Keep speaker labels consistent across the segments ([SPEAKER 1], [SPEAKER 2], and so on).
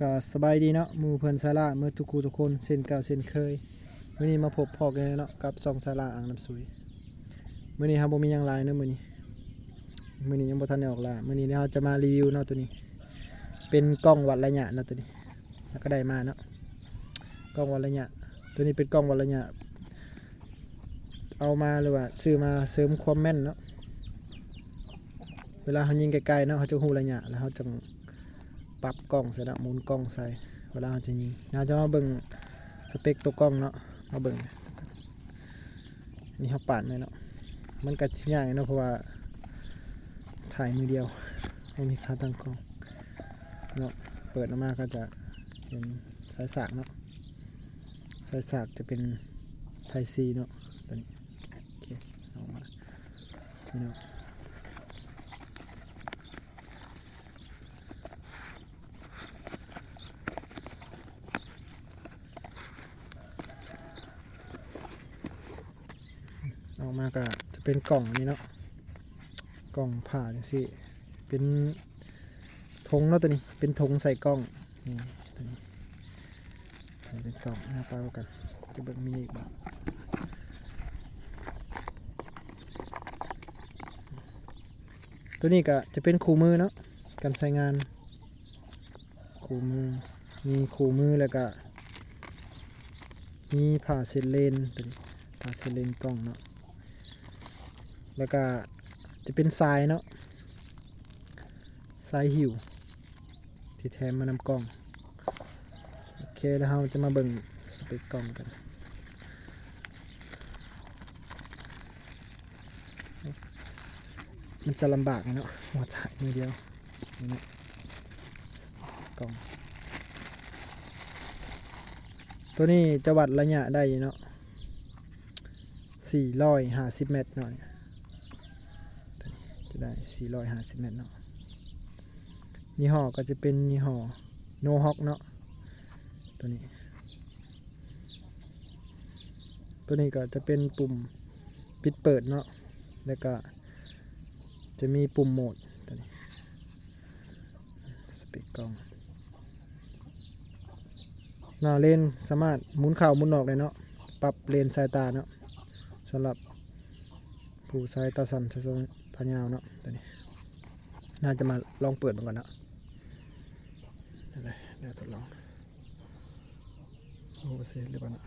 [SPEAKER 1] ก็สบายดีเนาะมู่เพิ่นสาระเมื่อทุกคูทุกคนเส้นเก่าเส้นเคยมื้อนี้มาพบพอกันแล้วเนาะกับซองสาระอ่างน้ำสุยมื้อนี้ครับบ่มียังลายเนาะมื้อนี้มื้อนี้ยังบ่ทันได้ออกล่ามื้อนี้เราจะมารีวิวเนาะตัวนี้ เป็นกล้องวัดระยะเนาะตัวนี้ แล้วก็ได้มาเนาะกล้องวัดระยะตัวนี้เป็นกล้องวัดระยะเอามาหรือว่าซื้อมาเสริมความแม่นเนาะเวลาเขายิงไกลๆเนาะเขาจะหูระยะแล้วเขาจะ ปรับกล้องใส่นะหมุนกล้องใส่เวลาจะยิงเราจะมาเบิ่งสเปคตัวกล้องเนาะมาเบิ่งนี่เขาปาดไหมเนาะมันกัดชิ้นใหญ่เนาะเพราะว่าถ่ายมือเดียวไม่มีค่าตั้งกล้องเนาะเปิดออกมาก็จะเห็นสายสากเนาะสายสากจะเป็นไทซีเนาะตัวนี้โอเคเอามานี่เนาะ ออกมาก็จะเป็นกล่องนี้เนาะกล่องผ่าจังสิเป็นธงเนาะตัวนี้เป็นธงใส่กล้องนี่ตัวนี้เป็นกล่องหน้าเปล่ากันจะเบิ่งมีอีกบ้างตัวนี้ก็จะเป็นคู่มือเนาะการใช้งานคู่มือมีคู่มือแล้วก็มีผ่าเซนเลนตัวนี้ผ่าเซนเลนกล้องเนาะ แล้วก็จะเป็นทรายเนาะทรายหิว ที่แถมมานำกล้อง โอเคแล้วเราจะมาเบิ่งสเปคกล้องกัน มันจะลำบากเนาะหัวถ่ายมือเดียวนี่กล่อง ตัวนี้จะวัดระยะได้เนาะสี่ร้อยห้าสิบเมตรเนาะเนี่ยตัวนี้จะ ได้สี่ร้อยหาสิบเมตรเนาะยี่ห้อก็จะเป็นยี่ห้อโนฮอกเนาะตัวนี้ ตัวนี้ก็จะเป็นปุ่มปิดเปิดเนาะแล้วก็จะมีปุ่มโหมดตัวนี้สปีกกล้องหน้าเลนสามารถหมุนเข่าหมุนออกเลยเนาะปรับเลนสายตาเนาะสำหรับผู้สายตาสั้น สายายาวเนาะตัวนี้ น่าจะมาลองเปิดมันก่อนนะเดี๋ยวเลยเดี๋ยวทดลองโอ้เสียหรือเปล่านะ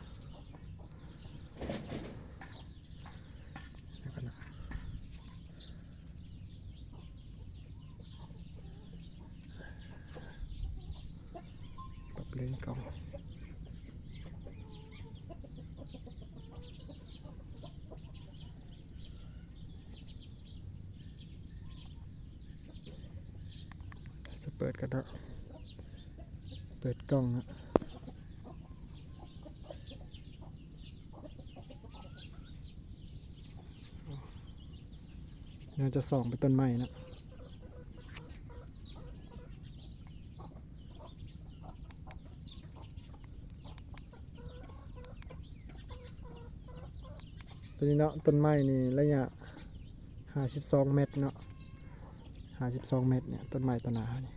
[SPEAKER 1] เดี๋ยวก่นนะปรับเลนกล้องจะ เปิดกันนะเปิดกล้องนะเราจะส่องไปต้นไม้นะตัวนี้เนาะต้นไม้นี่ระยะ52 เมตรเนาะ52 เมตรเนี่ยต้นไม้ต้นหนานี่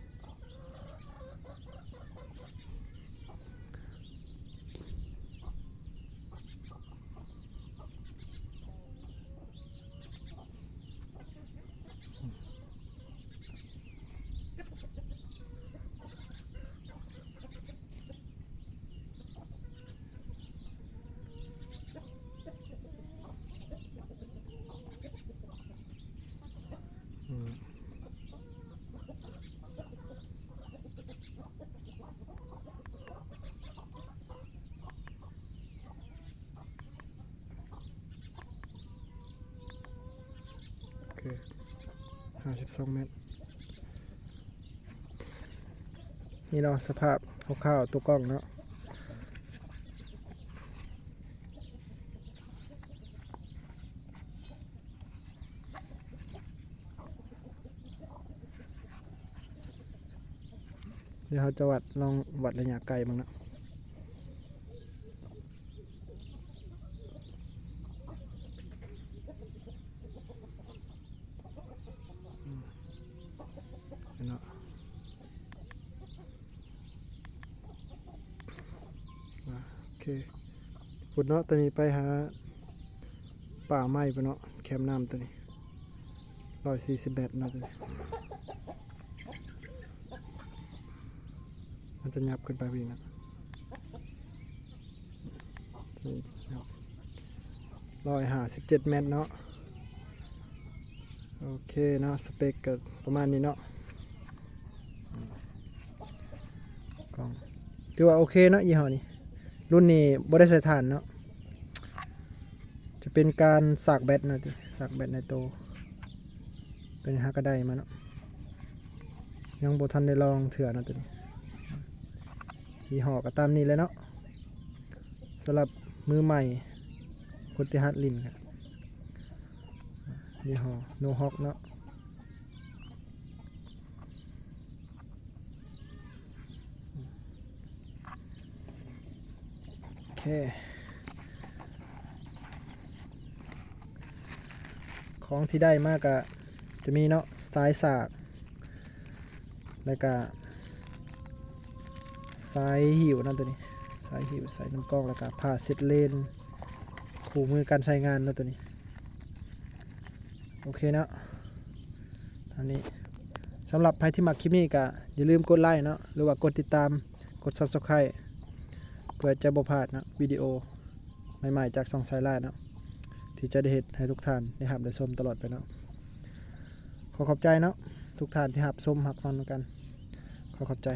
[SPEAKER 1] อืม โอ52 เมตร นี่เนาะสภาพคร่าวๆตัวกล้องเนาะเดี๋ยวเขาจะวัดลองวัดระยะไกลบ้างนะ เคพุดเนาะตัวนี้ไปหาป่าไม้ปเนาะแคมป์น้ำตัวนี้ร้อยสี่สิบแปดเนาะตัวนี้มันจะยับขึ้นไปพี่นะร้อยห้าสิบเจ็ดเมตรเนาะโอเคเนาะสเปคก็ประมาณนี้เนาะกล้องถือว่าโอเคเนาะยี่ห้อนี้ รุ่นนี้บ่ได้ใส่ถ่านเนาะจะเป็นการสากแบตนะติสากแบตในโต เป็นฮากระไดมาเนาะยังบ่ทันได้ลองเถื่อนะตัวนี้ยี่ห้อก็ตามนี้เลยเนาะสำหรับมือใหม่คนที่ฮัดลินครับยี่ห้อโนฮอกเนาะ โอเค ของที่ได้มากก็จะมีเนาะสายสากแล้วก็สายหิวนั่นตัวนี้สายหิวสายน้ำกล้องแล้วก็ผ้าเซ็ตเลนคู่มือการใช้งานเนาะตัวนี้ โอเคเนาะอันนี้สำหรับใครที่มักคลิปนี้ก็อย่าลืมกดไลค์เนาะหรือว่ากดติดตามกด subscribe เพื่อจะบ่พลาดนะวิดีโอใหม่ๆจากซองสายล่าเนาะที่จะได้เห็นให้ทุกท่านได้หับได้ชมตลอดไปเนาะขอขอบใจเนาะทุกท่านที่หับชมหักฟังกัน ขอขอบใจ